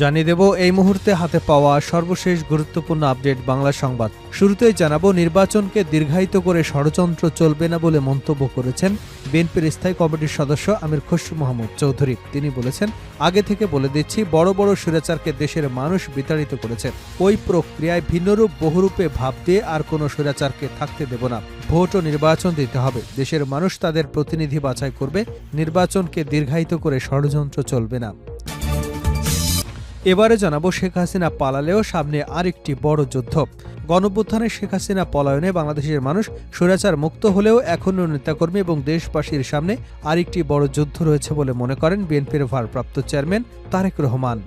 জানিয়ে দেব, এই মুহূর্তে হাতে পাওয়া সর্বশেষ গুরুত্বপূর্ণ আপডেট বাংলা সংবাদ। শুরুতেই জানাব, নির্বাচনকে দীর্ঘায়িত করে ষড়যন্ত্র চলবে না বলে মন্তব্য করেছেন বিএনপির স্থায়ী কমিটির সদস্য আমির খসরু মোহাম্মদ চৌধুরী। তিনি বলেছেন, আগে থেকে বলে দিচ্ছি, বড় বড় স্বৈরাচারকে দেশের মানুষ বিতাড়িত করেছে। ওই প্রক্রিয়ায় ভিন্নরূপ, বহুরূপে ভাব দিয়ে আর কোনো স্বৈরাচারকে থাকতে দেব না। ভোট ও নির্বাচন দিতে হবে। দেশের মানুষ তাদের প্রতিনিধি বাছাই করবে। নির্বাচনকে দীর্ঘায়িত করে ষড়যন্ত্র চলবে না। এবারে জানাব শেখ হাসিনা পালালেও সামনে আরেকটি বড় যুদ্ধ। গণপুত্থানে শেখ হাসিনা পলায়নে বাংলাদেশের মানুষ স্বৈরাচার মুক্ত হলেও এখনও নেতাকর্মী এবং দেশবাসীর সামনে আরেকটি বড় যুদ্ধ রয়েছে বলে মনে করেন বিএনপির ভারপ্রাপ্ত চেয়ারম্যান তারেক রহমান।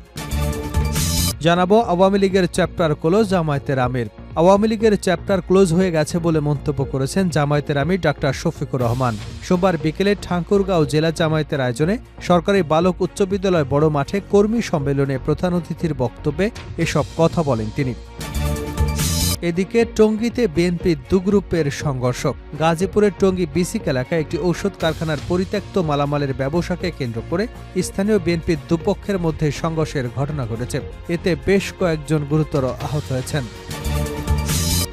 জানাব আওয়ামী লীগের চ্যাপ্টার কোলো জামায়াতের আমির। আওয়ামী লীগের চ্যাপ্টার ক্লোজ হয়ে গেছে বলে মন্তব্য করেছেন জামায়াতের আমির ডাক্তার শফিকুর রহমান। সোমবার বিকেলে ঠাকুরগাঁও জেলা জামায়াতের আয়োজনে সরকারি বালক উচ্চ বিদ্যালয় বড় মাঠে কর্মী সম্মেলনে প্রধান অতিথির বক্তব্যে এসব কথা বলেন তিনি। এদিকে টঙ্গীতে বিএনপি দু গ্রুপের সংঘর্ষ। গাজীপুরের টঙ্গী বিসিক এলাকায় একটি ঔষধ কারখানার পরিত্যক্ত মালামালের ব্যবসাকে কেন্দ্র করে স্থানীয় বিএনপির দুপক্ষের মধ্যে সংঘর্ষের ঘটনা ঘটেছে। এতে বেশ কয়েকজন গুরুতর আহত হয়েছেন।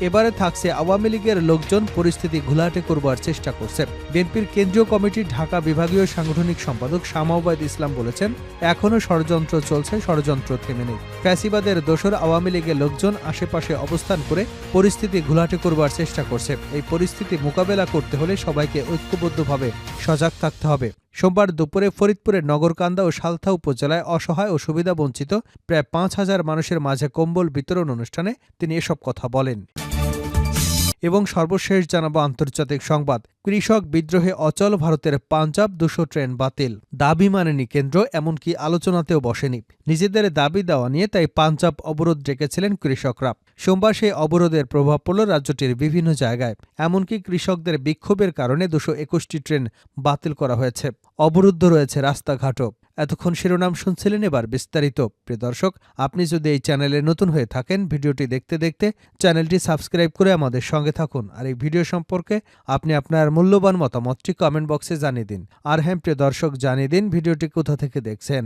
এবারে থাকছে আওয়ামী লীগের লোকজন পরিস্থিতি ঘোলাটে করবার চেষ্টা করছে। বিএনপির কেন্দ্রীয় কমিটির ঢাকা বিভাগীয় সাংগঠনিক সম্পাদক শামাউবাদ ইসলাম বলেছেন এখনও ষড়যন্ত্র চলছে, ষড়যন্ত্র থেমে নেই। ফ্যাসিবাদের দোসর আওয়ামী লীগের লোকজন আশেপাশে অবস্থান করে পরিস্থিতি ঘোলাটে করবার চেষ্টা করছে। এই পরিস্থিতি মোকাবেলা করতে হলে সবাইকে ঐক্যবদ্ধভাবে সজাগ থাকতে হবে। সোমবার দুপুরে ফরিদপুরের নগরকান্দা ও সালথা উপজেলায় অসহায় ও সুবিধাবঞ্চিত প্রায় পাঁচ হাজার মানুষের মাঝে কম্বল বিতরণ অনুষ্ঠানে তিনি এসব কথা বলেন। এবং সর্বশেষ জানাব আন্তর্জাতিক সংবাদ। কৃষক বিদ্রোহে অচল ভারতের পাঞ্জাব দুশো ট্রেন বাতিল। দাবি মানেনি কেন্দ্র, এমনকি আলোচনাতেও বসেনি। নিজেদের দাবি দেওয়া নিয়ে তাই পাঞ্জাব অবরোধ ডেকেছিলেন কৃষকরা। সোমবার সেই অবরোধের প্রভাব পড়ল রাজ্যটির বিভিন্ন জায়গায়। এমনকি কৃষকদের বিক্ষোভের কারণে দুশো একুশটি ট্রেন বাতিল করা হয়েছে। অবরুদ্ধ রয়েছে রাস্তাঘাটও। এতক্ষণ শিরোনাম শুনছিলেন এবার বিস্তারিত। প্রিয় দর্শক, আপনি যদি এই চ্যানেলে নতুন হয়ে থাকেন, ভিডিওটি দেখতে দেখতে চ্যানেলটি সাবস্ক্রাইব করে আমাদের সঙ্গে থাকুন। আর এই ভিডিও সম্পর্কে আপনি আপনার মূল্যবান মতামতটি কমেন্ট বক্সে জানিয়ে দিন। আর হ্যাঁ প্রিয় দর্শক, জানিয়ে দিন ভিডিওটি কোথা থেকে দেখছেন।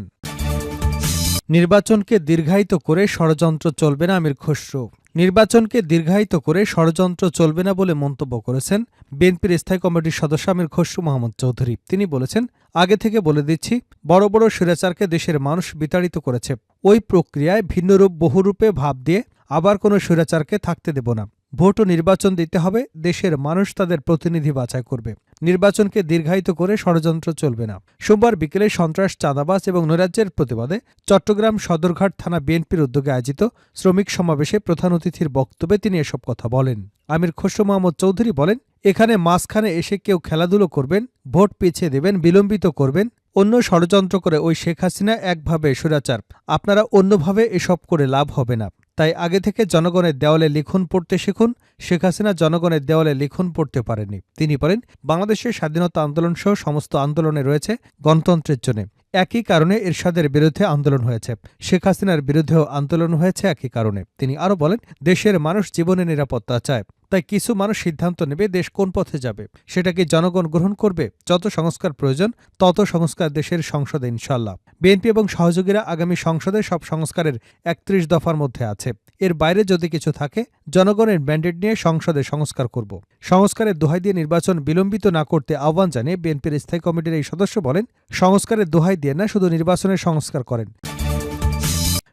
নির্বাচনকে দীর্ঘায়িত করে ষড়যন্ত্র চলবে না আমির খসরু। নির্বাচনকে দীর্ঘায়িত করে ষড়যন্ত্র চলবে না বলে মন্তব্য করেছেন বিএনপির স্থায়ী কমিটির সদস্য আমির খসরু মোহাম্মদ চৌধুরী। তিনি বলেছেন, আগে থেকে বলে দিচ্ছি, বড় বড় স্বৈরাচারকে দেশের মানুষ বিতাড়িত করেছে। ওই প্রক্রিয়ায় ভিন্নরূপ বহুরূপে ভাব দিয়ে আবার কোনো স্বৈরাচারকে থাকতে দেব না। ভোট ও নির্বাচন দিতে হবে, দেশের মানুষ তাদের প্রতিনিধি বাছাই করবে। নির্বাচনকে দীর্ঘায়িত করে ষড়যন্ত্র চলবে না। সোমবার বিকেলে সন্ত্রাস চাঁদাবাস এবং নৈরাজ্যের প্রতিবাদে চট্টগ্রাম সদরঘাট থানা বিএনপির উদ্যোগে আয়োজিত শ্রমিক সমাবেশে প্রধান অতিথির বক্তব্যে তিনি এসব কথা বলেন। আমির খসরু মোহাম্মদ চৌধুরী বলেন, এখানে মাঝখানে এসে কেউ খেলাধুলো করবেন, ভোট পিছিয়ে দেবেন, বিলম্বিত করবেন, অন্য ষড়যন্ত্র করে ওই শেখ হাসিনা একভাবে সুরাচার। আপনারা অন্যভাবে এসব করে লাভ হবে না। তাই আগে থেকে জনগণের দেওয়ালে লিখন পড়তে শিখুন। শেখ হাসিনা জনগণের দেওয়ালে লিখন পড়তে পারেনি তিনি বলেন, বাংলাদেশের স্বাধীনতা আন্দোলন সহ সমস্ত আন্দোলনে রয়েছে গণতন্ত্রের জন্য। একই কারণে এরশাদের বিরুদ্ধে আন্দোলন হয়েছে। শেখ হাসিনার বিরুদ্ধেও আন্দোলন হয়েছে একই কারণে। তিনি আরও বলেন, দেশের মানুষ জীবনে নিরাপত্তা চায়। তাই কিছু মানুষ সিদ্ধান্ত নেবে দেশ কোন পথে যাবে। সেটা কি জনগণ গ্রহণ করবে, যত সংস্কার প্রয়োজন, তত সংস্কার দেশের সংসদে ইনশাল্লাহ বিএনপি এবং সহযোগীরা আগামী সংসদে সব সংস্কারের একত্রিশ দফার মধ্যে আছে। এর বাইরে যদি কিছু থাকে, জনগণের ম্যান্ডেট নিয়ে সংসদে সংস্কার করব। সংস্কারের দোহাই দিয়ে নির্বাচন বিলম্বিত না করতে আহ্বান জানিয়ে বিএনপির স্থায়ী কমিটির এই সদস্য বলেন, সংস্কারের দোহাই দিয়ে না, শুধু নির্বাচনের সংস্কার করেন।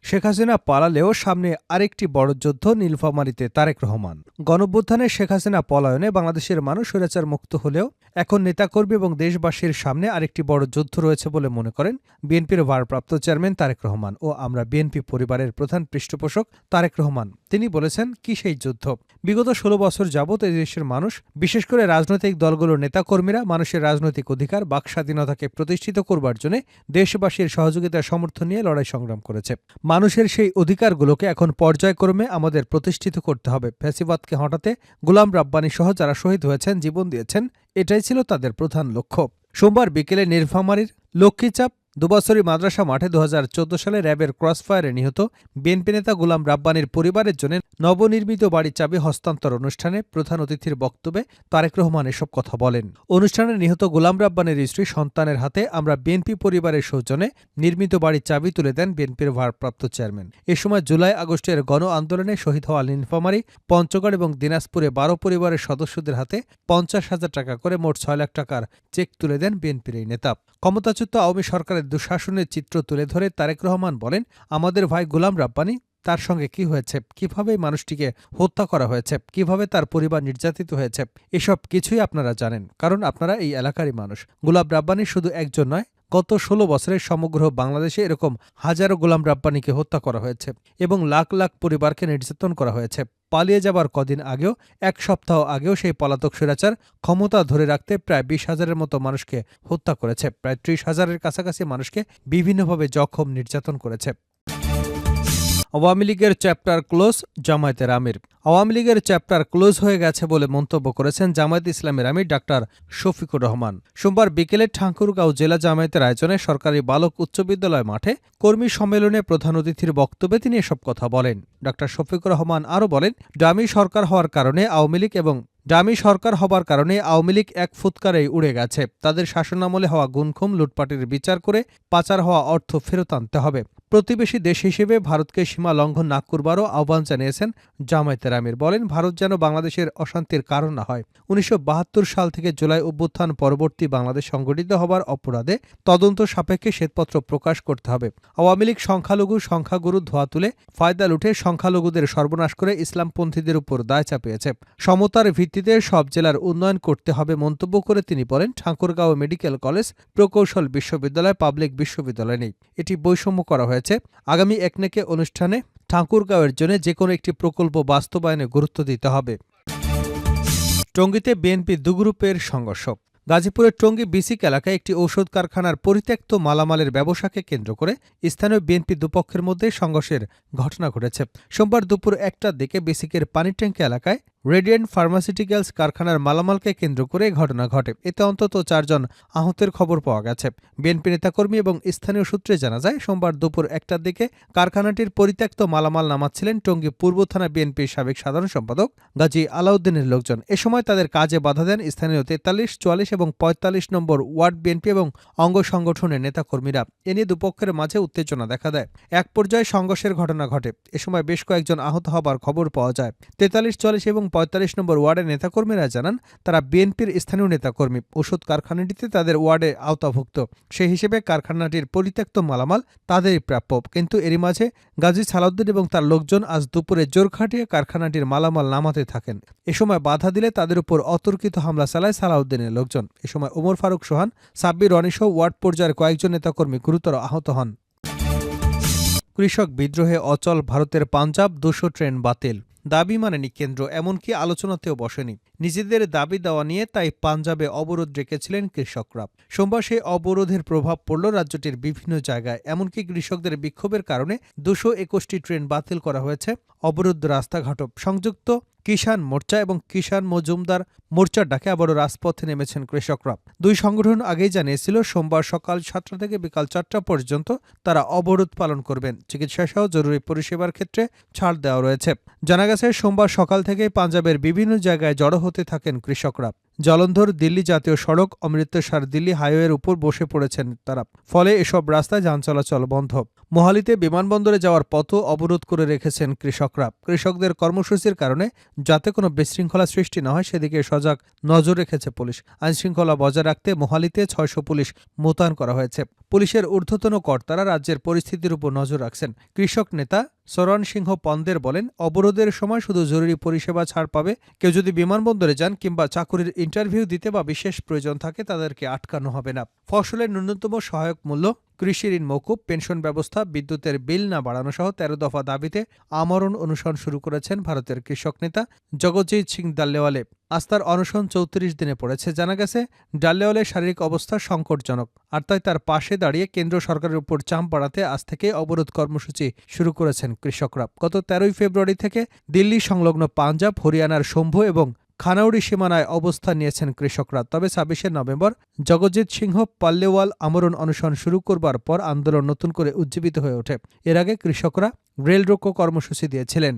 শেখ হাসিনা পালালেও সামনে আরেকটি বড় যুদ্ধ নীলফামারীতে তারেক রহমান। গণভ্যুত্থানে শেখ হাসিনা পলায়নে বাংলাদেশের মানুষ স্বৈরাচার মুক্ত হলেও এখন নেতাকর্মী এবং দেশবাসীর সামনে আরেকটি বড় যুদ্ধ রয়েছে বলে মনে করেন বিএনপির ভারপ্রাপ্ত চেয়ারম্যান তারেক রহমান ও আমরা বিএনপি পরিবারের প্রধান পৃষ্ঠপোষক তারেক রহমান। তিনি বলেছেন, কি সেই যুদ্ধ? বিগত ষোলো বছর যাবৎ এই দেশের মানুষ, বিশেষ করে রাজনৈতিক দলগুলোর নেতাকর্মীরা মানুষের রাজনৈতিক অধিকার বাক স্বাধীনতাকে প্রতিষ্ঠিত করবার জন্য দেশবাসীর সহযোগিতা সমর্থন নিয়ে লড়াই সংগ্রাম করেছে। মানুষের সেই অধিকারগুলোকে এখন পর্যায়ক্রমে আমাদের প্রতিষ্ঠিত করতে হবে। ফ্যাসিবাদকে হটাতে গোলাম রাব্বানি সহ যারা শহীদ হয়েছেন, জীবন দিয়েছেন, এটাই ছিল তাদের প্রধান লক্ষ্য। সোমবার বিকেলে নির্ভামারির লক্ষ্মীচাপ দুবছরই মাদ্রাসা মাঠে দু হাজার চোদ্দ সালে র্যাবের ক্রসফায়ারে নিহত বিএনপি নেতা গোলাম রাব্বানির পরিবারের জন্য নবনির্মিত বাড়ির চাবি হস্তান্তর অনুষ্ঠানে প্রধান অতিথির বক্তব্যে তারেক রহমান এসব কথা বলেন। অনুষ্ঠানে নিহত গোলাম রাব্বানির স্ত্রী সন্তানের হাতে আমরা বিএনপি পরিবারের সৌজনে নির্মিত বাড়ির চাবি তুলে দেন বিএনপির ভারপ্রাপ্ত চেয়ারম্যান। এ সময় জুলাই আগস্টের গণ আন্দোলনে শহীদ হওয়া নীলফামারী পঞ্চগড় এবং দিনাজপুরে বারো পরিবারের সদস্যদের হাতে পঞ্চাশ হাজার টাকা করে মোট ছয় লাখ টাকার চেক তুলে দেন বিএনপির এই নেতা। ক্ষমতাচ্যুত আওয়ামী সরকারের দুঃশাসনের চিত্র তুলে ধরে তারেক রহমান বলেন, আমাদের ভাই গোলাম রাব্বানি, তার সঙ্গে কি হয়েছে? কীভাবে মানুষটিকে হত্যা করা হয়েছে? কীভাবে তার পরিবার নির্যাতিত হয়েছে? এসব কিছুই আপনারা জানেন, কারণ আপনারা এই এলাকারই মানুষ। গোলাব রাব্বানি শুধু একজন নয় গত ষোলো বছরে সমগ্র বাংলাদেশে এরকম হাজারো গোলাম রাব্বানিকে হত্যা করা হয়েছে এবং লাখ লাখ পরিবারকে নির্যাতন করা হয়েছে। পালিয়ে যাবার কদিন আগেও, এক সপ্তাহ আগেও সেই পলাতক স্বৈরাচার ক্ষমতা ধরে রাখতে প্রায় বিশ হাজারের মতো মানুষকে হত্যা করেছে। প্রায় ত্রিশ হাজারের কাছাকাছি মানুষকে বিভিন্নভাবে জখম, নির্যাতন করেছে। আওয়ামী লীগের চ্যাপ্টার ক্লোজ, জামায়াতের আমির। আওয়ামী লীগের চ্যাপ্টার ক্লোজ হয়ে গেছে বলে মন্তব্য করেছেন জামায়াত ইসলামের আমির ডাক্তার শফিকুর রহমান। সোমবার বিকেলে ঠাকুরগাঁও জেলা জামায়াতের আয়োজনে সরকারি বালক উচ্চ বিদ্যালয় মাঠে কর্মী সম্মেলনে প্রধান অতিথির বক্তব্যে তিনি এসব কথা বলেন। ডাক্তার শফিকুর রহমান আরও বলেন, ডামি সরকার হওয়ার কারণে আওয়ামী লীগ এবং ডামি সরকার হবার কারণে আওয়ামী লীগ এক ফুৎকারেই উড়ে গেছে। তাদের শাসনামলে হওয়া গুনখুম, লুটপাটের বিচার করে পাচার হওয়া অর্থ ফেরত আনতে হবে। প্রতিবেশী দেশ হিসেবে ভারতকে সীমা লঙ্ঘন না করবারও আহ্বান জানিয়েছেন জামায়াতের আমির বলেন, ভারত যেন বাংলাদেশের অশান্তির কারণ না হয়। উনিশশো বাহাত্তর সাল থেকে জুলাই অভ্যুত্থান পরবর্তী বাংলাদেশ সংগঠিত হবার অপরাধে তদন্ত সাপেক্ষে শ্বেতপত্র প্রকাশ করতে হবে। আওয়ামী লীগ সংখ্যালঘু সংখ্যাগুরু ধোয়া তুলে ফায়দা লুঠে সংখ্যালঘুদের সর্বনাশ করে ইসলামপন্থীদের উপর দায় চাপিয়েছে। সমতার ভিত্তিতে সব জেলার উন্নয়ন করতে হবে মন্তব্য করে তিনি বলেন, ঠাকুরগাঁও মেডিকেল কলেজ প্রকৌশল বিশ্ববিদ্যালয় পাবলিক বিশ্ববিদ্যালয় নেই। এটি বৈষম্য করা হয়েছে। আগামী একনেকে অনুষ্ঠানে ঠাকুরগাঁওয়ের জন্য যে কোনো একটি প্রকল্প বাস্তবায়নে গুরুত্ব দিতে হবে। টঙ্গীতে বিএনপি দুগ্রুপের সংঘর্ষ। গাজীপুরের টঙ্গী বিসিক এলাকায় একটি ঔষধ কারখানার পরিত্যক্ত মালামালের ব্যবসাকে কেন্দ্র করে স্থানীয় বিএনপি দুপক্ষের মধ্যে সংঘর্ষের ঘটনা ঘটেছে। সোমবার দুপুর একটার দিকে বিসিকের পানি ট্যাঙ্কি এলাকায় রেডিয়েন্ট ফার্মাসিউটিক্যালস কারখানার মালামালকে কেন্দ্র করে ঘটনা ঘটে। এতে অন্তত চারজন আহতের খবর পাওয়া গেছে। বিএনপি নেতাকর্মী এবং স্থানীয় সূত্রে জানা যায়, সোমবার দুপুর একটার দিকে কারখানাটির পরিত্যক্ত মালামাল নামাচ্ছিলেন টঙ্গী পূর্ব থানা বিএনপির সাবেক সাধারণ সম্পাদক গাজী আলাউদ্দিনের লোকজন। এ সময় তাদের কাজে বাধা দেন স্থানীয় তেতাল্লিশ, চুয়াল্লিশ এবং পঁয়তাল্লিশ নম্বর ওয়ার্ড বিএনপি এবং অঙ্গ সংগঠনের নেতাকর্মীরা। এ নিয়ে দুপক্ষের মাঝে উত্তেজনা দেখা দেয়। এক পর্যায়ে সংঘর্ষের ঘটনা ঘটে। এ সময় বেশ কয়েকজন আহত হবার খবর পাওয়া যায়। তেতাল্লিশ, চুয়াল্লিশ এবং পঁয়তাল্লিশ নম্বর ওয়ার্ডের নেতাকর্মীরা জানান, তারা বিএনপির স্থানীয় নেতাকর্মী। ওষুধ কারখানাটিতে তাদের ওয়ার্ডে আওতাভুক্ত। সেই হিসেবে কারখানাটির পরিত্যক্ত মালামাল তাদেরই প্রাপ্য। কিন্তু এরই মাঝে গাজী সালাউদ্দিন এবং তার লোকজন আজ দুপুরে জোর খাটিয়ে কারখানাটির মালামাল নামাতে থাকেন। এ সময় বাধা দিলে তাদের উপর অতর্কিত হামলা চালায় সালাউদ্দিনের লোকজন। এ সময় ওমর ফারুক সোহান, সাব্বির রনিসহ ওয়ার্ড পর্যায়ের কয়েকজন নেতাকর্মী গুরুতর আহত হন। কৃষক বিদ্রোহে অচল ভারতের পাঞ্জাব, দুশো ট্রেন বাতিল। দাবি মানেনি কেন্দ্র, এমনকি আলোচনাতেও বসেনি। নিজেদের দাবি দেওয়া নিয়ে তাই পাঞ্জাবে অবরোধ রেখেছিলেন কৃষকরা। সোমবার সেই অবরোধের প্রভাব পড়ল রাজ্যটির বিভিন্ন জায়গায়, এমনকি কৃষকদের বিক্ষোভের কারণে দুশো একুশটি ট্রেন বাতিল করা হয়েছে। অবরুদ্ধ রাস্তাঘাট সংযুক্ত। কিষাণ মোর্চা এবং কিষাণ মজুমদার মোর্চার ডাকে আবারও রাজপথে নেমেছেন কৃষকরা। দুই সংগঠন আগেই জানিয়েছিল, সোমবার সকাল সাতটা থেকে বিকাল চারটা পর্যন্ত তারা অবরোধ পালন করবেন। চিকিৎসা সহ জরুরি পরিষেবার ক্ষেত্রে ছাড় দেওয়া রয়েছে। জানা গেছে, সোমবার সকাল থেকে পাঞ্জাবের বিভিন্ন জায়গায় জড়ো হতে থাকেন কৃষকরা। জলন্ধর দিল্লি জাতীয় সড়ক অমৃতসর দিল্লি হাইওয়ের উপর বসে পড়েছেন তারা। ফলে এসব রাস্তায় যান চলাচল বন্ধ। মোহালিতে বিমানবন্দরে যাওয়ার পথও অবরোধ করে রেখেছেন কৃষকরা। কৃষকদের কর্মসূচির কারণে যাতে কোনো বিশৃঙ্খলা সৃষ্টি না হয়, সেদিকে সজাগ নজর রেখেছে পুলিশ। আইনশৃঙ্খলা বজায় রাখতে মোহালিতে ছয়শো পুলিশ মোতায়েন করা হয়েছে। পুলিশের ঊর্ধ্বতন কর্তারা রাজ্যের পরিস্থিতির উপর নজর রাখছেন। কৃষক নেতা সরণ সিংহ পন্দের বলেন, অবরোধের সময় শুধু জরুরি পরিষেবা ছাড় পাবে। কেউ যদি বিমানবন্দরে যান কিংবা চাকুরির ইন্টারভিউ দিতে বা বিশেষ প্রয়োজন থাকে, তাদেরকে আটকানো হবে না। ফসলের ন্যূনতম সহায়ক মূল্য কৃষি ঋণ মৌকুব, পেনশন ব্যবস্থা, বিদ্যুতের বিল না বাড়ানো সহ তেরো দফা দাবিতে আমরণ অনুসরণ শুরু করেছেন ভারতের কৃষক নেতা জগজ্জিৎ সিং দাল্লেওয়ালে আস্থার অনশন চৌত্রিশ দিনে পড়েছে, জানা গেছে ডাল্লেওয়ালের শারীরিক অবস্থা সংকটজনক, আর তাই তার পাশে দাঁড়িয়ে কেন্দ্র সরকারের উপর চাপ বাড়াতে আজ থেকে অবরোধ কর্মসূচি শুরু করেছেন কৃষকরা। গত তেরোই ফেব্রুয়ারি থেকে দিল্লি সংলগ্ন পাঞ্জাব, হরিয়ানার শম্ভু এবং খানাউড়ি সীমানায় অবস্থান নিয়েছেন কৃষকরা। তবে ছাব্বিশে নভেম্বর জগজিৎ সিংহ পাল্লেওয়াল আমরণ অনশন শুরু করবার পর আন্দোলন নতুন করে উজ্জীবিত হয়ে ওঠে। এর আগে কৃষকরা রেল রোকো কর্মসূচি দিয়েছিলেন।